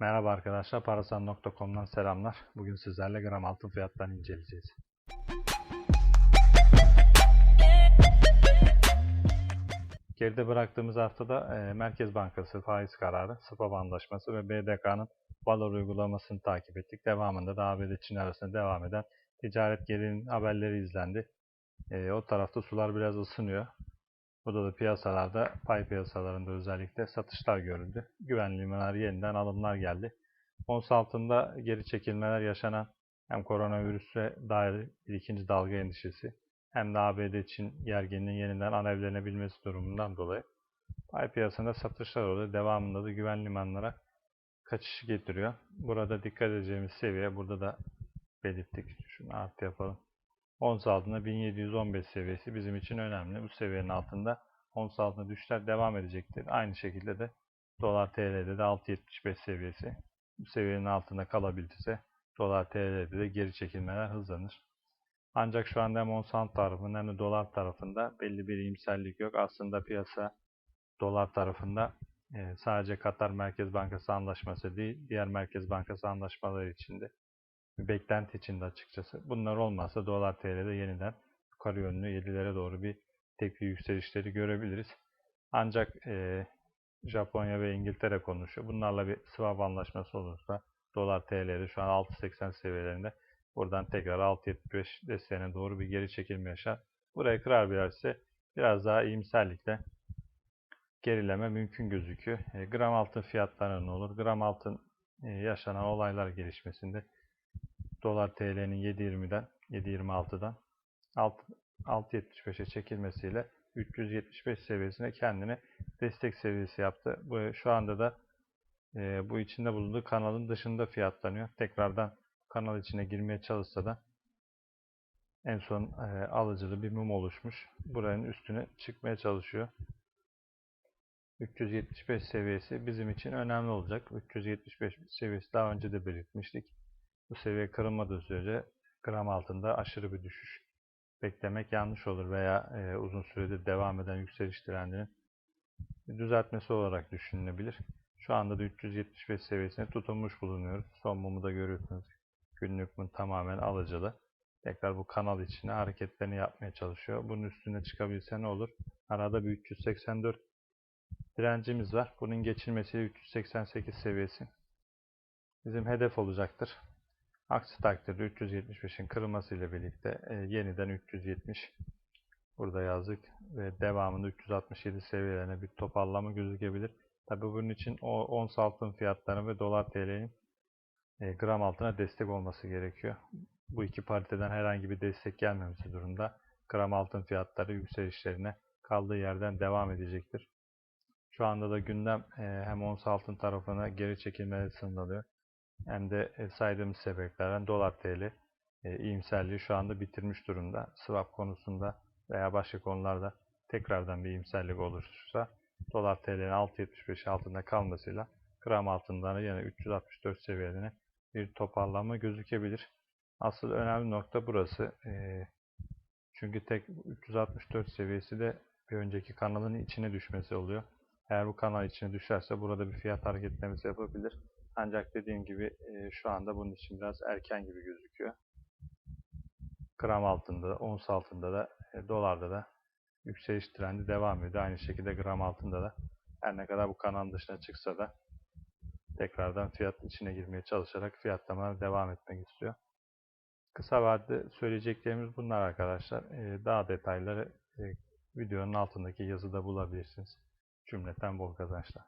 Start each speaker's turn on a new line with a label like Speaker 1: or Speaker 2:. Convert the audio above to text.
Speaker 1: Merhaba arkadaşlar, parasan.com'dan selamlar. Bugün sizlerle gram altın fiyatlarını inceleyeceğiz. Geride bıraktığımız haftada e, Merkez Bankası faiz kararı, SPAB anlaşması ve BDK'nın valor uygulamasını takip ettik. Devamında da ABD Çin arasında devam eden ticaret gerilinin haberleri izlendi. E, o tarafta sular biraz ısınıyor. Burada da piyasalarda, pay piyasalarında özellikle satışlar görüldü. Güvenli limanlar yeniden alımlar geldi. Ons altında geri çekilmeler yaşanan hem koronavirüse dair bir ikinci dalga endişesi hem de ABD Çin gerginliğinin yeniden alevlenebilmesi durumundan dolayı pay piyasasında satışlar oluyor. Devamında da güvenli limanlara kaçışı getiriyor. Burada dikkat edeceğimiz seviye burada da belirttik. Şunu artı yapalım. Ons altında 1715 seviyesi bizim için önemli. Bu seviyenin altında ons altında düşüşler devam edecektir. Aynı şekilde de dolar TL'de de 6.75 seviyesi. Bu seviyenin altında kalabilirse dolar TL'de de geri çekilmeler hızlanır. Ancak şu anda hem ons tarafında hem de dolar tarafında belli bir iyimserlik yok. Aslında piyasa dolar tarafında e, sadece Katar Merkez Bankası anlaşması değil, diğer Merkez Bankası anlaşmaları içinde bir beklenti içinde açıkçası. Bunlar olmazsa dolar TL'de yeniden yukarı yönlü 7'lere doğru bir tekli yükselişleri görebiliriz. Ancak e, Japonya ve İngiltere konuşuyor. Bunlarla bir swap anlaşması olursa dolar TL'de şu an 6.80 seviyelerinde buradan tekrar 6.75 desteğine doğru bir geri çekilme yaşar. Burayı kırar birerse biraz daha iyimserlikle gerileme mümkün gözüküyor. E, gram altın fiyatları ne olur? Gram altın e, yaşanan olaylar gelişmesinde dolar TL'nin 7.20'den 7.26'dan 6.75'e çekilmesiyle 375 seviyesine kendini destek seviyesi yaptı. Bu şu anda da e, bu içinde bulunduğu kanalın dışında fiyatlanıyor. Tekrardan kanal içine girmeye çalışsa da en son e, alıcılı bir mum oluşmuş. Buranın üstüne çıkmaya çalışıyor. 375 seviyesi bizim için önemli olacak. 375 seviyesi daha önce de belirtmiştik. Bu seviye kırılmadığı sürece gram altında aşırı bir düşüş beklemek yanlış olur veya e, uzun süredir devam eden yükseliş trendinin düzeltmesi olarak düşünülebilir. Şu anda da 375 seviyesine tutunmuş bulunuyoruz. Son mumu da görüyorsunuz. Günlük mum tamamen alıcılı. Tekrar bu kanal içine hareketlerini yapmaya çalışıyor. Bunun üstüne çıkabilse ne olur? Arada bir 384 direncimiz var. Bunun geçilmesi 388 seviyesi bizim hedef olacaktır. Aksi takdirde 375'in kırılması ile birlikte e, yeniden 370 burada yazdık ve devamında 367 seviyelerine bir toparlama gözükebilir. Tabi bunun için o ons altın fiyatlarının ve dolar TL'nin e, gram altına destek olması gerekiyor. Bu iki pariteden herhangi bir destek gelmemesi durumda gram altın fiyatları yükselişlerine kaldığı yerden devam edecektir. Şu anda da gündem e, hem ons altın tarafına geri çekilmeleri sınırlanıyor hem de e, saydığımız sebeplerden dolar TL e, iyimserliği şu anda bitirmiş durumda. Swap konusunda veya başka konularda tekrardan bir iyimserlik olursa dolar TL'nin 6.75 altında kalmasıyla gram altından yine 364 seviyelerine bir toparlanma gözükebilir. Asıl önemli nokta burası. E, çünkü tek 364 seviyesi de bir önceki kanalın içine düşmesi oluyor. Eğer bu kanal içine düşerse burada bir fiyat hareketlemesi yapabilir. Ancak dediğim gibi e, şu anda bunun için biraz erken gibi gözüküyor. Gram altında da, ons altında da, e, dolarda da yükseliş trendi devam ediyor. Aynı şekilde gram altında da her ne kadar bu kanalın dışına çıksa da tekrardan fiyat içine girmeye çalışarak fiyatlamalar devam etmek istiyor. Kısa vadede söyleyeceklerimiz bunlar arkadaşlar. E, daha detayları e, videonun altındaki yazıda bulabilirsiniz. Cümleten bol kazançlar.